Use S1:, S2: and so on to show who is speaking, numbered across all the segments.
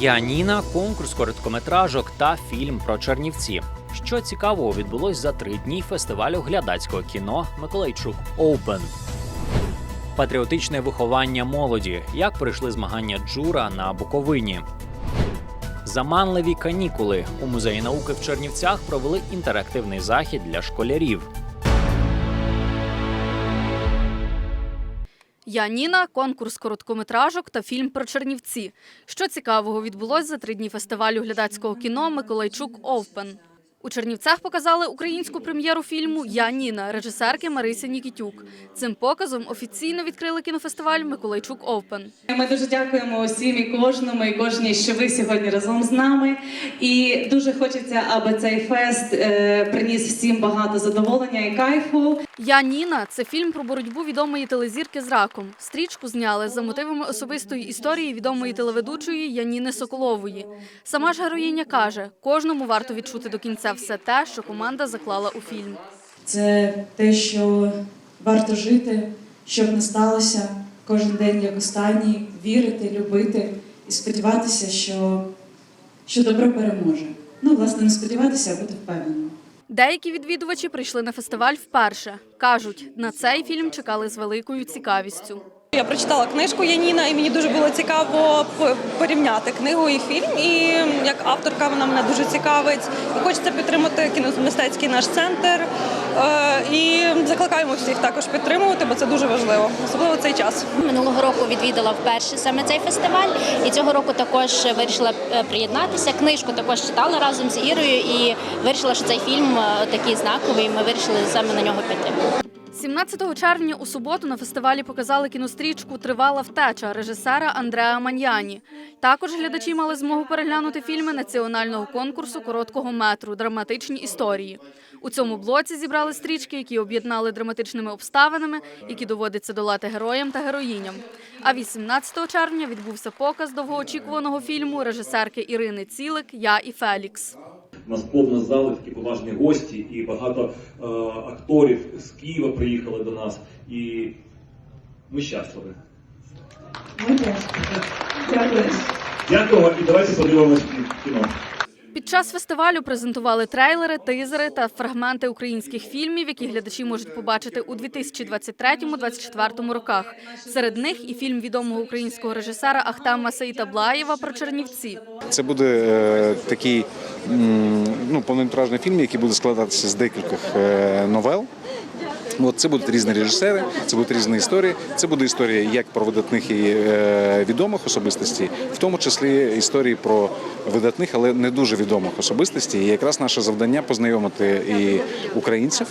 S1: Я Ніна, конкурс короткометражок та фільм про Чернівці. Що цікавого відбулось за три дні фестивалю глядацького кіно Миколайчук Оупен. Патріотичне виховання молоді. Як пройшли змагання Джура на Буковині. Заманливі канікули у музеї науки в Чернівцях провели інтерактивний захід для школярів.
S2: Я Ніна, конкурс короткометражок та фільм про Чернівці. Що цікавого відбулось за три дні фестивалю глядацького кіно Миколайчук Овпен. У Чернівцях показали українську прем'єру фільму Я Ніна режисерки Марисі Нікітюк. Цим показом офіційно відкрили кінофестиваль Миколайчук Овпен.
S3: Ми дуже дякуємо усім і кожному, і кожній, що ви сьогодні разом з нами. І дуже хочеться, аби цей фест е, приніс всім багато задоволення і кайфу.
S2: Я Ніна це фільм про боротьбу відомої телезірки з раком. Стрічку зняли за мотивами особистої історії відомої телеведучої Яніни Соколової. Сама ж героїня каже: кожному варто відчути до кінця все те, що команда заклала у фільм.
S4: Це те, що варто жити, щоб не сталося кожен день як останній, вірити, любити і сподіватися, що, що добро переможе. Ну, власне, не сподіватися, а бути впевненим.
S2: Деякі відвідувачі прийшли на фестиваль вперше. кажуть, на цей фільм чекали з великою цікавістю.
S5: Я прочитала книжку Яніна, і мені дуже було цікаво порівняти книгу і фільм. І як авторка вона мене дуже цікавить. Хочеться підтримати кіномистецький наш центр. Е, І закликаємо всіх також підтримувати, бо це дуже важливо, особливо цей час.
S6: Минулого року відвідала вперше саме цей фестиваль, і цього року також вирішила е, приєднатися. Книжку також читала разом з Ірою і вирішила, що цей фільм е, такий знаковий. Ми вирішили саме на нього піти.
S2: 17 червня у суботу на фестивалі показали кінострічку Тривала втеча режисера Андреа Маньяні. Також глядачі мали змогу переглянути фільми національного конкурсу короткого метру Драматичні історії. У цьому блоці зібрали стрічки, які об'єднали драматичними обставинами, які доводиться долати героям та героїням. А 18 червня відбувся показ довгоочікуваного фільму режисерки Ірини Цілик Я і Фелікс.
S7: У нас повна зала, такі поважні гості, і багато е, акторів з Києва приїхали до нас. І ми щасливі.
S4: Ми теж. Дякую.
S7: Дякую і давайте подивимось кіно.
S2: Під час фестивалю презентували трейлери, тизери та фрагменти українських фільмів, які глядачі можуть побачити у 2023-2024 роках. Серед них і фільм відомого українського режисера Ахтама Сейтаблаєва про Чернівці.
S8: Це буде е, такий ну, повнометражний фільм, який буде складатися з декількох е, новел. От це будуть різні режисери, це будуть різні історії. Це буде історія як про видатних і е, відомих особистостей, в тому числі історії про видатних, але не дуже відомих особистостей. І якраз наше завдання познайомити і українців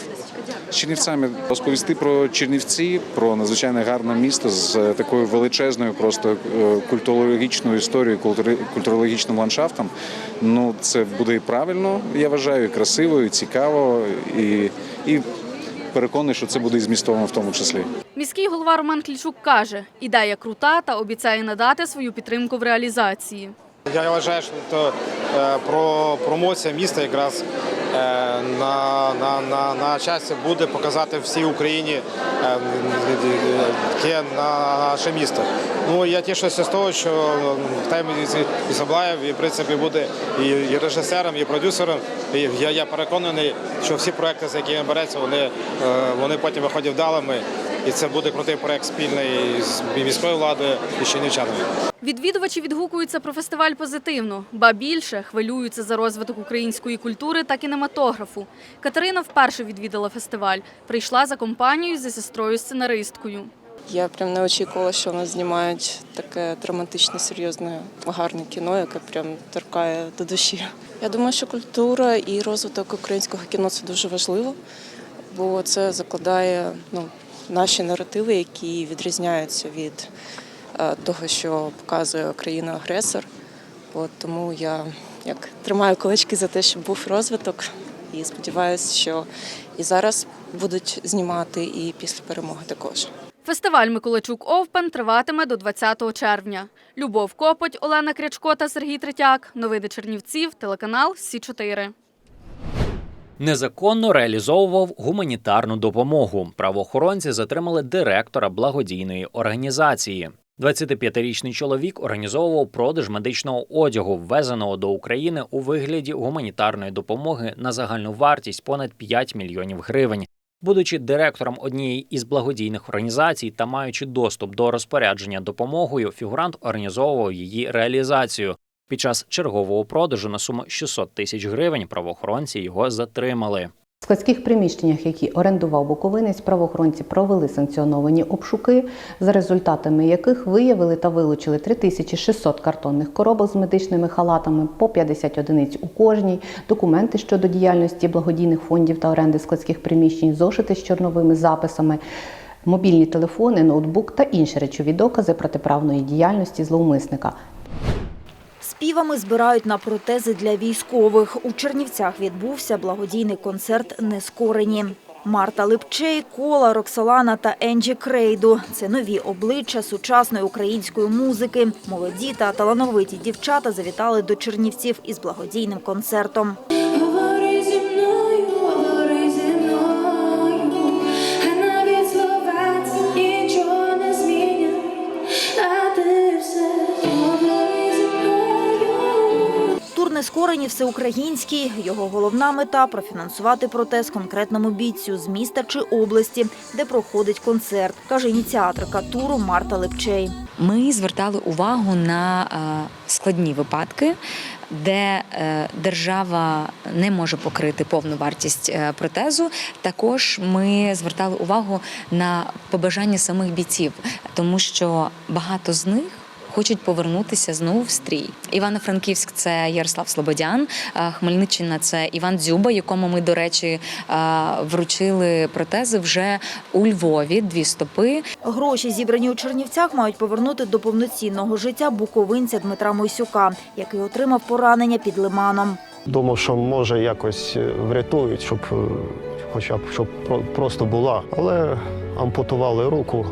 S8: з Чернівцями, розповісти про Чернівці, про надзвичайно гарне місто з такою величезною, просто е, культурологічною історією, культурологічним ландшафтом. Ну це буде і правильно, я вважаю, і красиво, і цікаво, і, і переконаний, що це буде і змістовно в тому числі.
S2: Міський голова Роман Клічук каже, ідея крута та обіцяє надати свою підтримку в реалізації.
S9: Я вважаю, що то, е, про промоція міста якраз е, на, на, на, на часі буде показати всій Україні яке наше місто. Ну я тішуся з того, що Таймі Ісаблаєв і в принципі буде і, і режисером, і продюсером. І я, я переконаний, що всі проекти, за які він береться, вони, е, вони потім виходять вдалими. І це буде крутий проект спільний з міською владою і з чернівчанами.
S2: Відвідувачі відгукуються про фестиваль позитивно, ба більше хвилюються за розвиток української культури та кінематографу. Катерина вперше відвідала фестиваль. Прийшла за компанією зі сестрою-сценаристкою.
S10: Я прям не очікувала, що вони знімають таке драматичне, серйозне, гарне кіно, яке прям торкає до душі. Я думаю, що культура і розвиток українського кіно це дуже важливо, бо це закладає ну, наші наративи, які відрізняються від е, того, що показує країна-агресор. Тому я як тримаю кулачки за те, щоб був розвиток, і сподіваюся, що і зараз будуть знімати, і після перемоги також.
S2: Фестиваль Миколайчук Овпен триватиме до 20 червня. Любов Копоть, Олена Крячко та Сергій Третяк. Новини Чернівців, телеканал Сі 4
S1: Незаконно реалізовував гуманітарну допомогу. Правоохоронці затримали директора благодійної організації. 25-річний чоловік організовував продаж медичного одягу, ввезеного до України у вигляді гуманітарної допомоги на загальну вартість понад 5 мільйонів гривень. Будучи директором однієї із благодійних організацій та маючи доступ до розпорядження допомогою, фігурант організовував її реалізацію. Під час чергового продажу на суму 600 тисяч гривень правоохоронці його затримали.
S11: В складських приміщеннях, які орендував Буковинець, правоохоронці провели санкціоновані обшуки, за результатами яких виявили та вилучили 3600 картонних коробок з медичними халатами по 50 одиниць у кожній, документи щодо діяльності благодійних фондів та оренди складських приміщень, зошити з чорновими записами. Мобільні телефони, ноутбук та інші речові докази протиправної діяльності зловмисника.
S12: Співами збирають на протези для військових. У Чернівцях відбувся благодійний концерт Нескорені. Марта Липчей, Кола, Роксолана та Енджі Крейду – це нові обличчя сучасної української музики. Молоді та талановиті дівчата завітали до Чернівців із благодійним концертом. Тур «Нескорені» всеукраїнський. Його головна мета – профінансувати протез конкретному бійцю з міста чи області, де проходить концерт, каже ініціаторка туру Марта Липчей.
S13: Ми звертали увагу на е, складні випадки, де е, держава не може покрити повну вартість е, протезу. Також ми звертали увагу на побажання самих бійців, тому що багато з них. Хочуть повернутися знову в стрій. Івано-Франківськ це Ярослав Слободян, Хмельниччина це Іван Дзюба, якому ми, до речі, вручили протези вже у Львові. Дві стопи.
S12: Гроші, зібрані у Чернівцях, мають повернути до повноцінного життя буковинця Дмитра Мойсюка, який отримав поранення під лиманом.
S14: Думав, що може якось е, врятують, щоб е, хоча б щоб про- просто була. Але ампутували руку.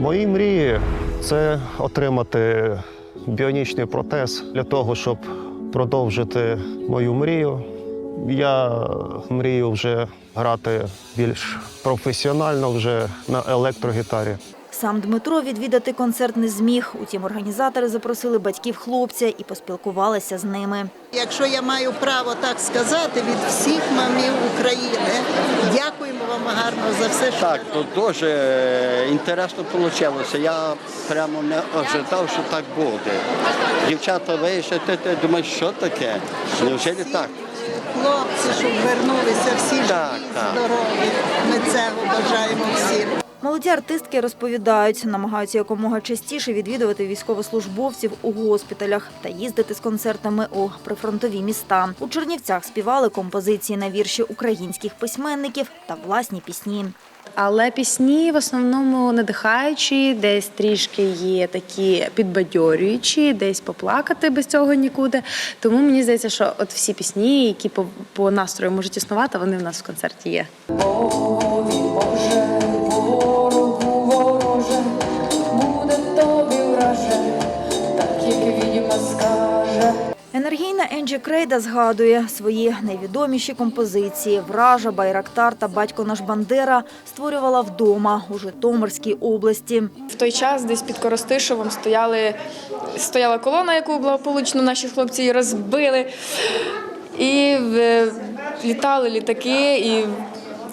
S14: Мої мрії це отримати біонічний протез для того, щоб продовжити мою мрію. Я мрію вже грати більш професіонально вже на електрогітарі.
S12: Сам Дмитро відвідати концерт не зміг. Утім, організатори запросили батьків хлопця і поспілкувалися з ними.
S15: Якщо я маю право так сказати від всіх мамів України, дякуємо вам гарно за все, що
S16: Так, то дуже інтересно вийшло. Я прямо не ожидав, що так буде. Дівчата вийшли, ти, ти думаєш, що таке? Неужели так?
S15: хлопці, щоб вернулися всі живі,
S16: Так, так.
S15: здорові. Ми цього бажаємо всім.
S12: Молоді артистки розповідають, намагаються якомога частіше відвідувати військовослужбовців у госпіталях та їздити з концертами у прифронтові міста. У Чернівцях співали композиції на вірші українських письменників та власні пісні.
S17: Але пісні в основному надихаючі, десь трішки є такі підбадьорюючі, десь поплакати без цього нікуди. Тому мені здається, що от всі пісні, які по, по настрою можуть існувати, вони в нас в концерті є.
S12: Енджі Крейда згадує свої найвідоміші композиції Вража, Байрактар та Батько наш Бандера створювала вдома у Житомирській області.
S18: В той час десь під Коростишевом стояли, стояла колона, яку благополучно наші хлопці її розбили. І в літали літаки, і,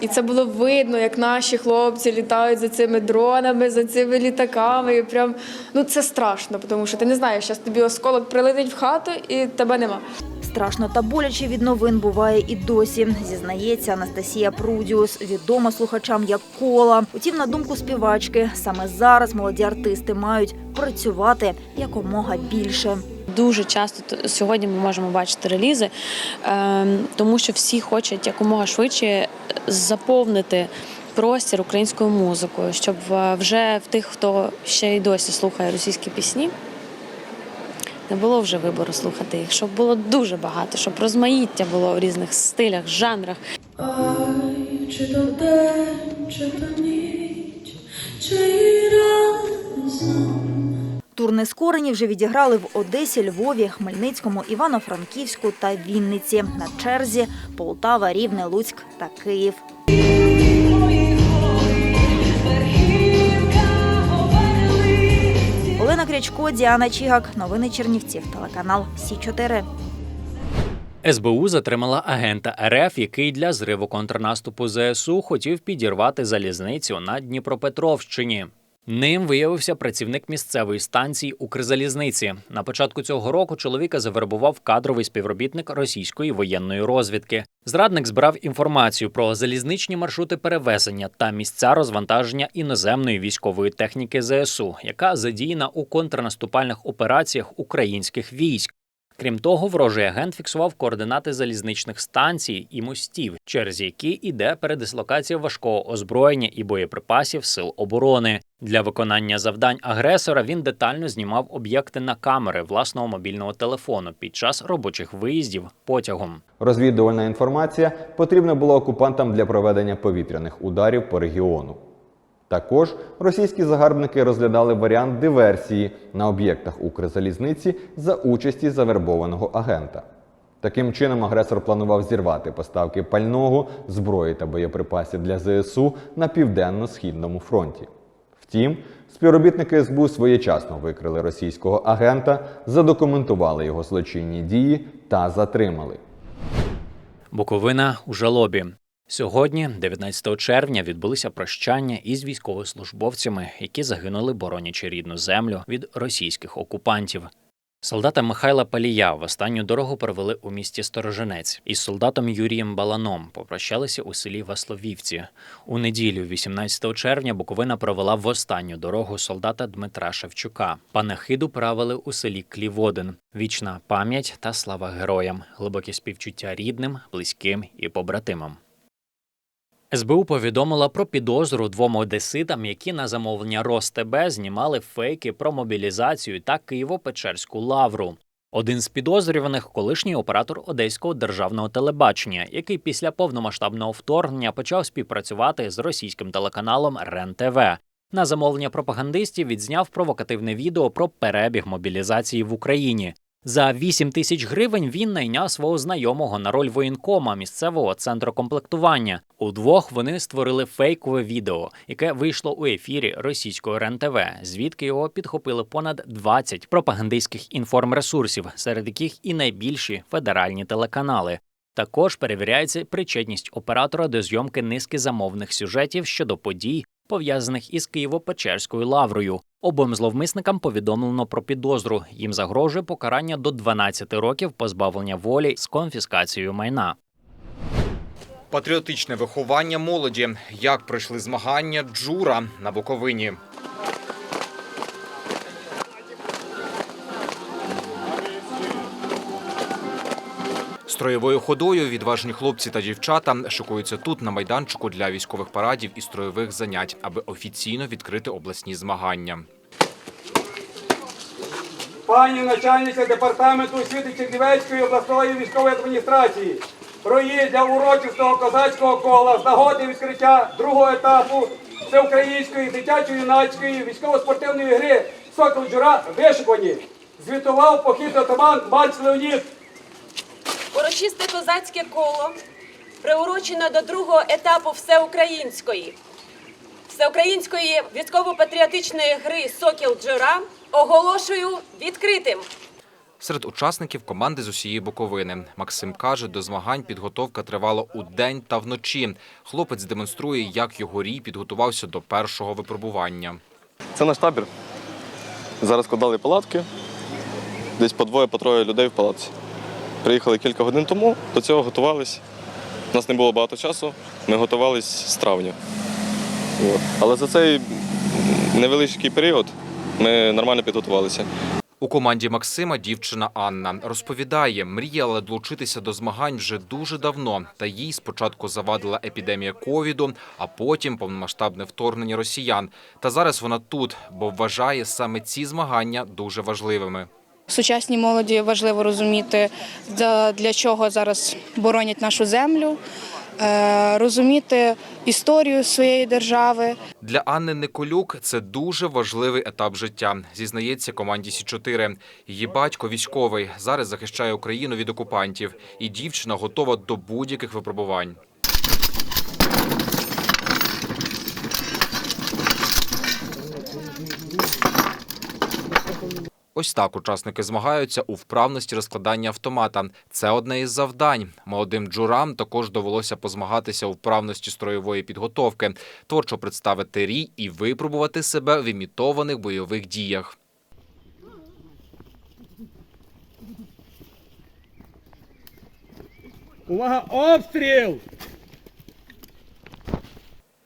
S18: і це було видно, як наші хлопці літають за цими дронами, за цими літаками. І прям, ну це страшно, тому що ти не знаєш, зараз тобі осколок прилетить в хату і тебе нема.
S12: Страшно та боляче від новин буває і досі, зізнається Анастасія Прудіус, відома слухачам як кола. Утім, на думку співачки, саме зараз молоді артисти мають працювати якомога більше.
S19: Дуже часто сьогодні ми можемо бачити релізи, ем, тому що всі хочуть якомога швидше заповнити простір українською музикою, щоб е, вже в тих, хто ще й досі слухає російські пісні. Не було вже вибору слухати їх, щоб було дуже багато, щоб розмаїття було в різних стилях, жанрах.
S20: Ой, чи то день, чи то ніч, чи разом.
S12: Тур «Нескорені» вже відіграли в Одесі, Львові, Хмельницькому, Івано-Франківську та Вінниці. На черзі Полтава, Рівне, Луцьк та Київ. Олена Крячко, Діана Чігак. Новини Чернівців. Телеканал Сі 4
S1: СБУ затримала агента РФ, який для зриву контрнаступу ЗСУ хотів підірвати залізницю на Дніпропетровщині. Ним виявився працівник місцевої станції Укрзалізниці. На початку цього року чоловіка завербував кадровий співробітник російської воєнної розвідки. Зрадник збирав інформацію про залізничні маршрути перевезення та місця розвантаження іноземної військової техніки ЗСУ, яка задіяна у контрнаступальних операціях українських військ. Крім того, ворожий агент фіксував координати залізничних станцій і мостів, через які йде передислокація важкого озброєння і боєприпасів сил оборони. Для виконання завдань агресора він детально знімав об'єкти на камери власного мобільного телефону під час робочих виїздів потягом.
S21: Розвідувальна інформація потрібна була окупантам для проведення повітряних ударів по регіону. Також російські загарбники розглядали варіант диверсії на об'єктах Укрзалізниці за участі завербованого агента. Таким чином, агресор планував зірвати поставки пального, зброї та боєприпасів для ЗСУ на південно-східному фронті. Втім, співробітники СБУ своєчасно викрили російського агента, задокументували його злочинні дії та затримали.
S1: Буковина у жалобі. Сьогодні, 19 червня, відбулися прощання із військовослужбовцями, які загинули, боронячи рідну землю від російських окупантів. Солдата Михайла Палія в останню дорогу провели у місті Сторожинець. Із солдатом Юрієм Баланом попрощалися у селі Васловівці. У неділю, 18 червня, Буковина провела в останню дорогу солдата Дмитра Шевчука. Панахиду правили у селі Кліводин. Вічна пам'ять та слава героям, глибокі співчуття рідним, близьким і побратимам. СБУ повідомила про підозру двом одеситам, які на замовлення РосТБ знімали фейки про мобілізацію та Києво-Печерську лавру. Один з підозрюваних колишній оператор одеського державного телебачення, який після повномасштабного вторгнення почав співпрацювати з російським телеканалом РЕН-ТВ. На замовлення пропагандистів відзняв провокативне відео про перебіг мобілізації в Україні. За 8 тисяч гривень він найняв свого знайомого на роль воєнкома місцевого центру комплектування. Удвох вони створили фейкове відео, яке вийшло у ефірі російського РЕН-ТВ, звідки його підхопили понад 20 пропагандистських інформресурсів, серед яких і найбільші федеральні телеканали. Також перевіряється причетність оператора до зйомки низки замовних сюжетів щодо подій, пов'язаних із Києво-Печерською лаврою. Обом зловмисникам повідомлено про підозру. Їм загрожує покарання до 12 років позбавлення волі з конфіскацією майна.
S22: Патріотичне виховання молоді. Як пройшли змагання Джура на Буковині. Строєвою ходою відважні хлопці та дівчата шикуються тут на майданчику для військових парадів і строєвих занять, аби офіційно відкрити обласні змагання.
S23: пані начальниця департаменту освіти Чернівецької обласної військової адміністрації про її для урочистого козацького кола з нагоди відкриття другого етапу всеукраїнської дитячо-юнацької військово-спортивної гри «Сокол Джура» вишикувані. Звітував похід отаман Бац Леонід.
S24: Урочисте козацьке коло приурочено до другого етапу всеукраїнської всеукраїнської військово-патріотичної гри Сокіл Джура оголошую відкритим.
S22: Серед учасників команди з усієї Буковини. Максим каже, до змагань підготовка тривала у день та вночі. Хлопець демонструє, як його рій підготувався до першого випробування.
S25: Це наш табір. Зараз складали палатки. Десь по двоє, по троє людей в палатці. Приїхали кілька годин тому, до цього готувались. У нас не було багато часу, ми готувались з травня. От. Але за цей невеличкий період ми нормально підготувалися.
S22: У команді Максима дівчина Анна розповідає, мріяла долучитися до змагань вже дуже давно. Та їй спочатку завадила епідемія ковіду, а потім повномасштабне вторгнення росіян. Та зараз вона тут, бо вважає саме ці змагання дуже важливими.
S26: Сучасній молоді важливо розуміти, для чого зараз боронять нашу землю, е, розуміти історію своєї держави.
S22: Для Анни Николюк це дуже важливий етап життя. Зізнається команді Сі 4 Її батько військовий зараз захищає Україну від окупантів, і дівчина готова до будь-яких випробувань. Ось так учасники змагаються у вправності розкладання автомата. Це одне із завдань. Молодим джурам також довелося позмагатися у вправності строєвої підготовки, творчо представити рій і випробувати себе в імітованих бойових діях.
S23: Увага, обстріл!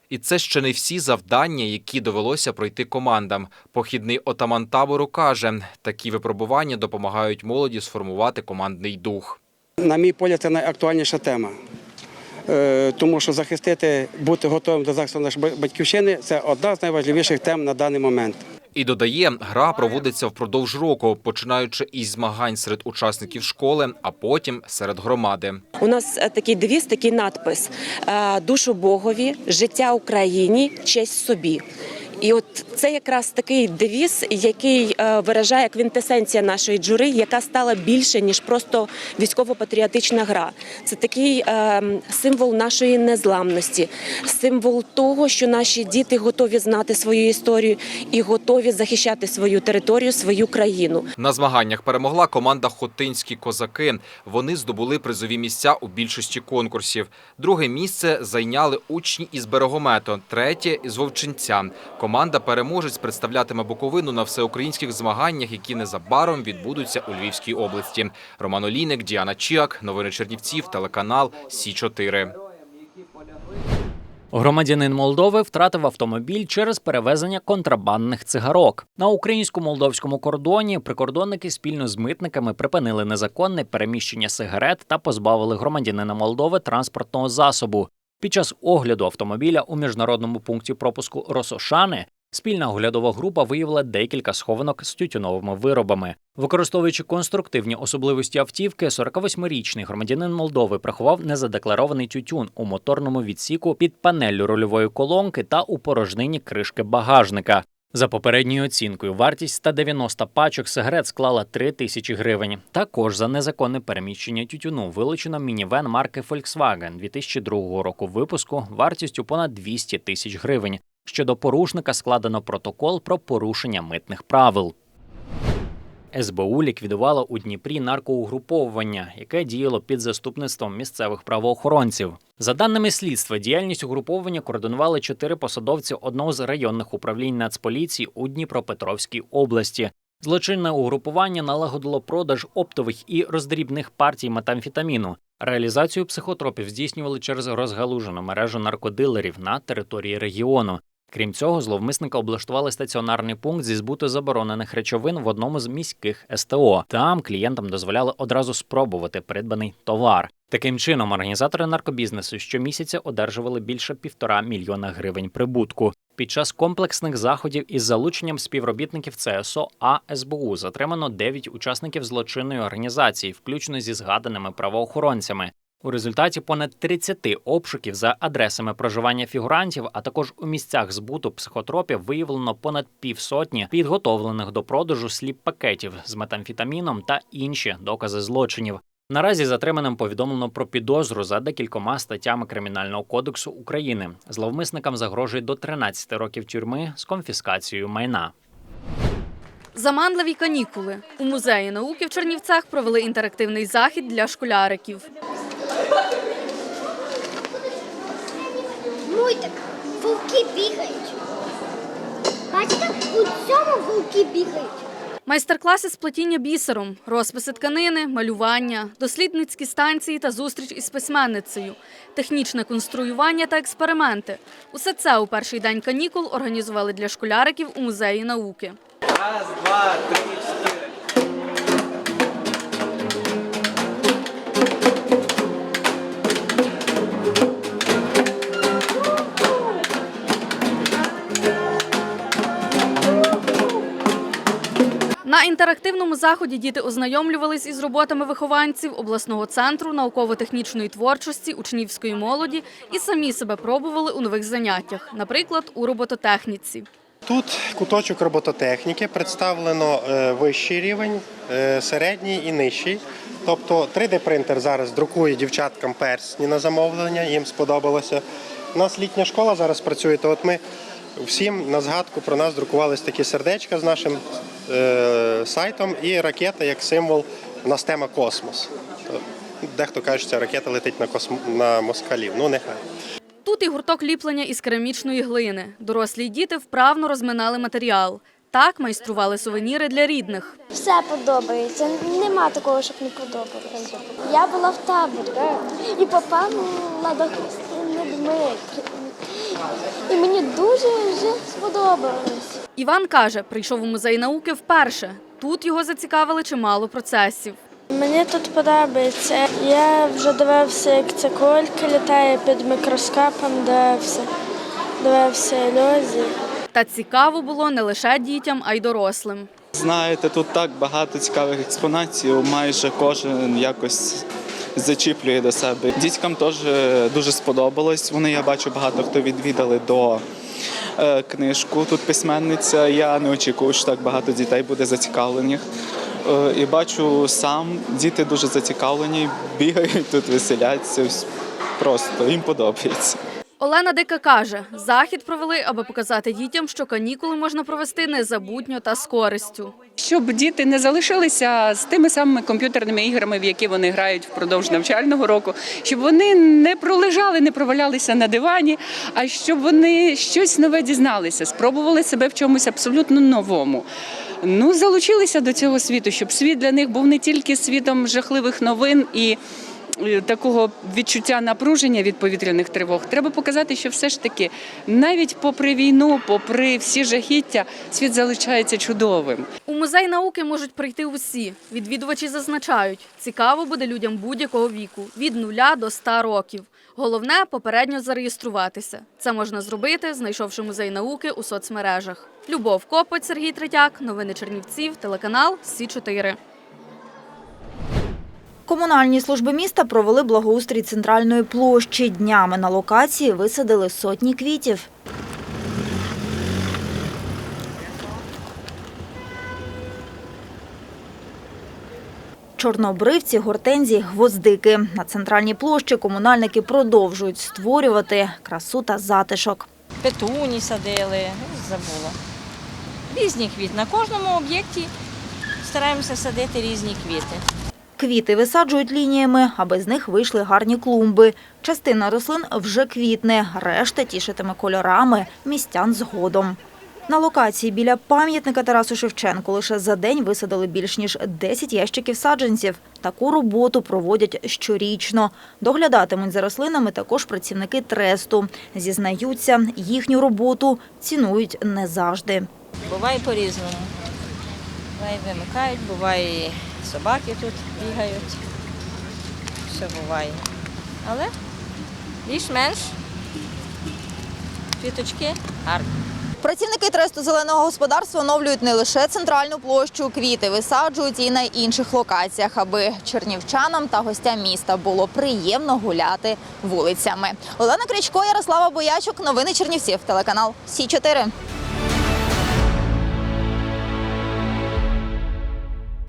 S22: І це ще не всі завдання, які довелося пройти командам. Похідний отаман табору каже, такі випробування допомагають молоді сформувати командний дух.
S27: На мій погляд, це найактуальніша тема. Е, Тому що захистити, бути готовим до захисту нашої батьківщини це одна з найважливіших тем на даний момент.
S22: І додає, гра проводиться впродовж року, починаючи із змагань серед учасників школи, а потім серед громади.
S24: У нас е, такий девіз, такий надпис: е, душу Богові, життя Україні, честь собі. І от це якраз такий девіз, який е, виражає квінтесенція нашої джури, яка стала більше ніж просто військово-патріотична гра. Це такий е, символ нашої незламності, символ того, що наші діти готові знати свою історію і готові захищати свою територію, свою країну.
S22: На змаганнях перемогла команда Хотинські козаки. Вони здобули призові місця у більшості конкурсів. Друге місце зайняли учні із Берегомету, третє із Вовчинця. Команда переможець представлятиме Буковину на всеукраїнських змаганнях, які незабаром відбудуться у Львівській області. Роман Олійник, Діана Чіак, новини Чернівців, телеканал Сі 4
S1: Громадянин Молдови втратив автомобіль через перевезення контрабандних цигарок. На українсько-молдовському кордоні прикордонники спільно з митниками припинили незаконне переміщення сигарет та позбавили громадянина Молдови транспортного засобу. Під час огляду автомобіля у міжнародному пункті пропуску Росошани спільна оглядова група виявила декілька схованок з тютюновими виробами. Використовуючи конструктивні особливості автівки, 48-річний громадянин Молдови приховав незадекларований тютюн у моторному відсіку під панеллю рульової колонки та у порожнині кришки багажника. За попередньою оцінкою, вартість 190 пачок сигарет склала 3 тисячі гривень. Також за незаконне переміщення тютюну вилучено мінівен марки Volkswagen 2002 року випуску вартістю понад 200 тисяч гривень. Щодо порушника складено протокол про порушення митних правил. СБУ ліквідувало у Дніпрі наркоугруповування, яке діяло під заступництвом місцевих правоохоронців. За даними слідства, діяльність угруповання координували чотири посадовці одного з районних управлінь Нацполіції у Дніпропетровській області. Злочинне угрупування налагодило продаж оптових і роздрібних партій метамфетаміну. Реалізацію психотропів здійснювали через розгалужену мережу наркодилерів на території регіону. Крім цього, зловмисника облаштували стаціонарний пункт зі збуту заборонених речовин в одному з міських СТО. Там клієнтам дозволяли одразу спробувати придбаний товар. Таким чином, організатори наркобізнесу щомісяця одержували більше півтора мільйона гривень прибутку. Під час комплексних заходів із залученням співробітників ЦСО СБУ затримано 9 учасників злочинної організації, включно зі згаданими правоохоронцями. У результаті понад 30 обшуків за адресами проживання фігурантів, а також у місцях збуту психотропів виявлено понад півсотні підготовлених до продажу сліп-пакетів з метамфетаміном та інші докази злочинів. Наразі затриманим повідомлено про підозру за декількома статтями Кримінального кодексу України. Зловмисникам загрожує до 13 років тюрми з конфіскацією майна.
S2: Заманливі канікули у музеї науки в Чернівцях провели інтерактивний захід для школяриків.
S28: Мультик. Вовки бігають. Бачите, у цьому вовки бігають.
S2: Майстер-класи з плетіння бісером, розписи тканини, малювання, дослідницькі станції та зустріч із письменницею, технічне конструювання та експерименти. Усе це у перший день канікул організували для школяриків у музеї науки.
S29: Раз, два, три, чотири.
S2: На інтерактивному заході діти ознайомлювались із роботами вихованців обласного центру науково-технічної творчості учнівської молоді і самі себе пробували у нових заняттях, наприклад, у робототехніці.
S30: Тут куточок робототехніки представлено е, вищий рівень, е, середній і нижчий. Тобто 3D-принтер зараз друкує дівчаткам персні на замовлення, їм сподобалося. У нас літня школа зараз працює, то от ми всім на згадку про нас друкувались такі сердечка з нашим е, сайтом і ракета як символ. У нас тема космос. То Дехто каже, що ця ракета летить на, косм... на москалів. Ну, нехай.
S2: Тут і гурток ліплення із керамічної глини. Дорослі й діти вправно розминали матеріал. Так майстрували сувеніри для рідних.
S28: Все подобається. Нема такого, щоб не подобалося. Я була в таборі і попала до людьми. І мені дуже вже сподобалось.
S2: Іван каже, прийшов у музей науки вперше. Тут його зацікавили чимало процесів.
S31: Мені тут подобається. Я вже дивився, як ця колька літає під мікроскопом, дивився, дивився ілюзії.
S2: Та цікаво було не лише дітям, а й дорослим.
S32: Знаєте, тут так багато цікавих експонатів, майже кожен якось зачіплює до себе. Дітям теж дуже сподобалось. Вони, я бачу, багато хто відвідали до е, книжку. Тут письменниця. Я не очікував, що так багато дітей буде зацікавлених. Е, І бачу сам, діти дуже зацікавлені, бігають тут, веселяться. Просто їм подобається.
S2: Олена Дика каже, захід провели, аби показати дітям, що канікули можна провести незабутньо та з користю.
S33: щоб діти не залишилися з тими самими комп'ютерними іграми, в які вони грають впродовж навчального року, щоб вони не пролежали, не провалялися на дивані, а щоб вони щось нове дізналися, спробували себе в чомусь абсолютно новому. Ну, залучилися до цього світу, щоб світ для них був не тільки світом жахливих новин і такого відчуття напруження від повітряних тривог. Треба показати, що все ж таки, навіть попри війну, попри всі жахіття, світ залишається чудовим.
S2: У музей науки можуть прийти усі. Відвідувачі зазначають, цікаво буде людям будь-якого віку від нуля до 100 років. Головне попередньо зареєструватися. Це можна зробити, знайшовши музей науки у соцмережах. Любов Копоть, Сергій Третяк, новини Чернівців, телеканал Сі 4
S12: Комунальні служби міста провели благоустрій центральної площі. Днями на локації висадили сотні квітів. Чорнобривці, гортензії, гвоздики. На центральній площі комунальники продовжують створювати красу та затишок.
S34: петуні садили, забула. Різні квіти. На кожному об'єкті стараємося садити різні квіти.
S12: Квіти висаджують лініями, аби з них вийшли гарні клумби. Частина рослин вже квітне, решта тішитиме кольорами містян згодом. На локації біля пам'ятника Тарасу Шевченку лише за день висадили більш ніж 10 ящиків саджанців. Таку роботу проводять щорічно. Доглядатимуть за рослинами також працівники тресту. Зізнаються, їхню роботу цінують не завжди.
S34: Буває по-різному. Буває вимикають, буває собаки тут бігають. Все буває. Але більш-менш квіточки гарні.
S12: Працівники тресту зеленого господарства оновлюють не лише центральну площу, квіти висаджують і на інших локаціях, аби чернівчанам та гостям міста було приємно гуляти вулицями. Олена Крічко, Ярослава Боячук, новини Чернівців, телеканал Сі 4